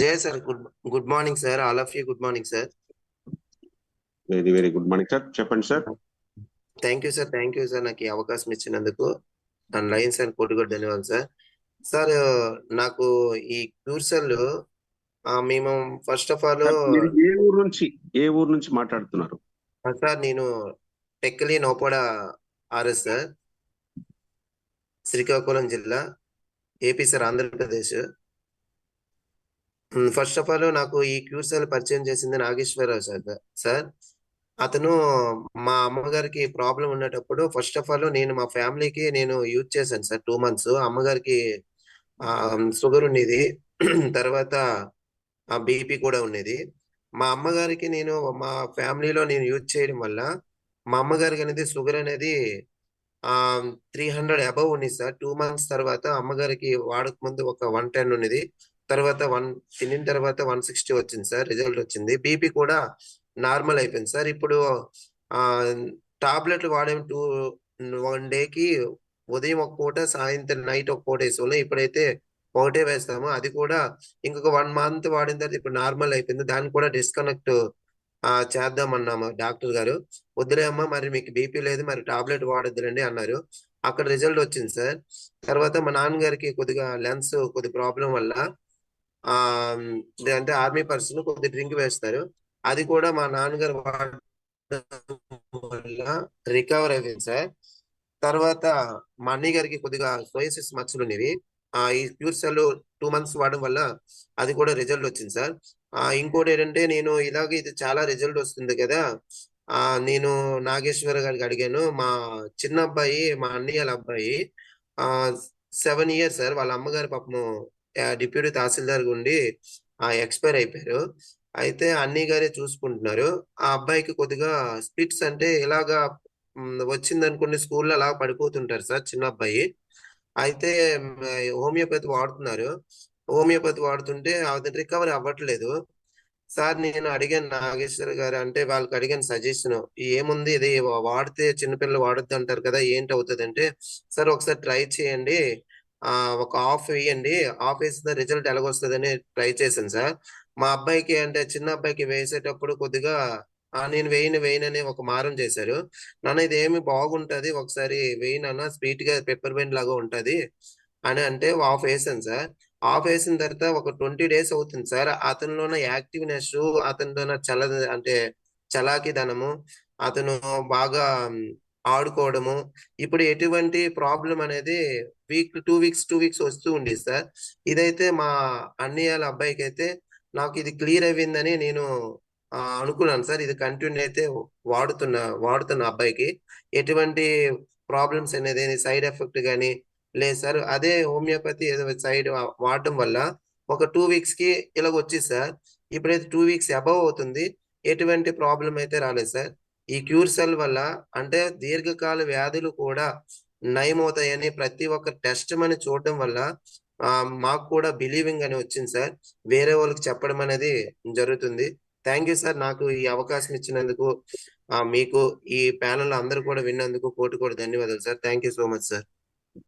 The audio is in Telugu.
Jaya sir good good morning sir. All of you good morning sir. Very very good morning sir. చెప్పండి sir. Thank you sir thank you sir నాకు ఈ అవకాశం ఇచ్చినందుకు. అండ్ లైన్ సార్ కోటి కూడా ధన్యవాదాలు సార్. సార్ నాకు ఈ క్యూర్సల్ మేము ఫస్ట్ ఆఫ్ ఆల్ ఏ ఊరు నుంచి ఏ ఊరు నుంచి మాట్లాడుతున్నారు? సార్ నేను టెక్కలి నౌపడ ఆర్ఎస్ సార్. శ్రీకాకుళం జిల్లా. AP sir Andhra Pradesh. First of all నాకు ఈ క్యూసెల్ పరిచయం చేసింది నాగేశ్వరరావు సార్ సార్. అతను మా అమ్మగారికి ప్రాబ్లం ఉండేటప్పుడు ఫస్ట్ ఆఫ్ ఆల్ నేను మా ఫ్యామిలీకి నేను యూజ్ చేశాను సార్ టూ మంత్స్ అమ్మగారికి షుగర్ ఉండేది. తర్వాత బీపీ కూడా ఉండేది. మా అమ్మగారికి నేను మా ఫ్యామిలీలో నేను యూజ్ చేయడం వల్ల మా అమ్మగారికి అనేది షుగర్ అనేది త్రీ హండ్రెడ్ అబవ్ ఉంది సార్. టూ మంత్స్ తర్వాత అమ్మగారికి వాడక ముందు ఒక వన్ టెన్ ఉన్నది తర్వాత వన్ తినిన తర్వాత వన్ సిక్స్టీ వచ్చింది సార్ రిజల్ట్ వచ్చింది. బీపీ కూడా నార్మల్ అయిపోయింది సార్. ఇప్పుడు టాబ్లెట్లు వాడే టూ వన్ డేకి ఉదయం ఒక పూట సాయంత్రం నైట్ ఒక పూట వేసుకోవాలి ఇప్పుడైతే ఒకటే వేస్తాము. అది కూడా ఇంకొక వన్ మంత్ వాడిన తర్వాత ఇప్పుడు నార్మల్ అయిపోయింది. దాన్ని కూడా డిస్కనెక్ట్ చేద్దామన్నాము డాక్టర్ గారు. వద్దులే అమ్మా మరి మీకు బీపీ లేదు మరి టాబ్లెట్ వాడొద్దులండి అన్నారు. అక్కడ రిజల్ట్ వచ్చింది సార్. తర్వాత మా నాన్నగారికి కొద్దిగా లెన్స్ కొద్ది ప్రాబ్లం వల్ల అంటే ఆర్మీ పర్సన్ కొద్ది డ్రింక్ వేస్తారు. అది కూడా మా నాన్నగారు వల్ల రికవర్ అయిపోయింది సార్. తర్వాత మా అన్నయ్య గారికి కొద్దిగా సోయసిస్ మచ్చలు ఉండేవి ఆ ఈ ప్యూర్ సెల్ టూ మంత్స్ వాడడం వల్ల అది కూడా రిజల్ట్ వచ్చింది సార్. ఆ ఇంకోటి ఏంటంటే నేను ఇలాగ ఇది చాలా రిజల్ట్ వస్తుంది కదా. ఆ నేను నాగేశ్వర గారికి అడిగాను. మా చిన్న అబ్బాయి మా అన్నయ్యల అబ్బాయి ఆ సెవెన్ ఇయర్స్ సార్. వాళ్ళ అమ్మగారి పాపము డిప్యూటీ తహసీల్దార్ ఉండి ఆ ఎక్స్పైర్ అయిపోయారు. అయితే అన్ని గారే చూసుకుంటున్నారు. ఆ అబ్బాయికి కొద్దిగా స్పిట్స్ అంటే ఇలాగా వచ్చింది అనుకుని స్కూల్లో అలా పడిపోతుంటారు సార్ చిన్న అబ్బాయి. అయితే హోమియోపతి వాడుతున్నారు. హోమియోపతి వాడుతుంటే అతను రికవరీ అవ్వట్లేదు. సార్ నేను అడిగాను నాగేశ్వర్ గారు అంటే వాళ్ళకి అడిగాను సజెషన్. ఏముంది ఇది? వాడితే చిన్నపిల్లలు వాడద్దు అంటారు కదా ఏంటి అవుతుంది అంటే సార్ ఒకసారి ట్రై చేయండి. ఒక ఆఫ్ వేయండి. ఆఫ్ వేసిన రిజల్ట్ ఎలాగొస్తుందని ట్రై చేశాను సార్. మా అబ్బాయికి అంటే చిన్న అబ్బాయికి వేసేటప్పుడు కొద్దిగా నేను వేయను వేయనని ఒక మారం చేశారు. నాన్న ఇది ఏమి బాగుంటది ఒకసారి వేయనన్న స్వీట్గా పెప్పర్ బెండ్ లాగా ఉంటది అని అంటే ఆఫ్ వేసాను సార్. ఆఫ్ వేసిన తర్వాత ఒక ట్వంటీ డేస్ అవుతుంది సార్. అతనిలోన యాక్టివ్నెస్ అతనిలోన చల అంటే చలాకి ధనము అతను బాగా ఆడుకోవడము. ఇప్పుడు ఎటువంటి ప్రాబ్లం అనేది week two weeks two weeks వస్తూ ఉంది సార్. ఇదైతే మా అన్నయ్యల అబ్బాయికి అయితే నాకు ఇది క్లియర్ అయిందని నేను అనుకున్నాను సార్. ఇది కంటిన్యూ అయితే వాడుతున్న వాడుతున్న అబ్బాయికి ఎటువంటి ప్రాబ్లమ్స్ అనేది సైడ్ ఎఫెక్ట్ కానీ లేదు సార్. అదే హోమియోపతి ఏదో సైడ్ వాడటం వల్ల ఒక టూ వీక్స్కి ఇలాగ వచ్చింది సార్. ఇప్పుడైతే టూ వీక్స్ అబవ్ అవుతుంది. ఎటువంటి ప్రాబ్లం అయితే రాలేదు సార్. ఈ క్యూర్ సెల్ వల్ల అంటే దీర్ఘకాల వ్యాధులు కూడా నయమవుతాయని ప్రతి ఒక్క టెస్ట్ అని చూడడం వల్ల మాకు కూడా బిలీవింగ్ అని వచ్చింది సార్. వేరే వాళ్ళకి చెప్పడం అనేది జరుగుతుంది. థ్యాంక్ యూ సార్ నాకు ఈ అవకాశం ఇచ్చినందుకు మీకు ఈ ప్యానల్ అందరూ కూడా విన్నందుకు కోటి కూడా ధన్యవాదాలు sir. Thank you so much sir.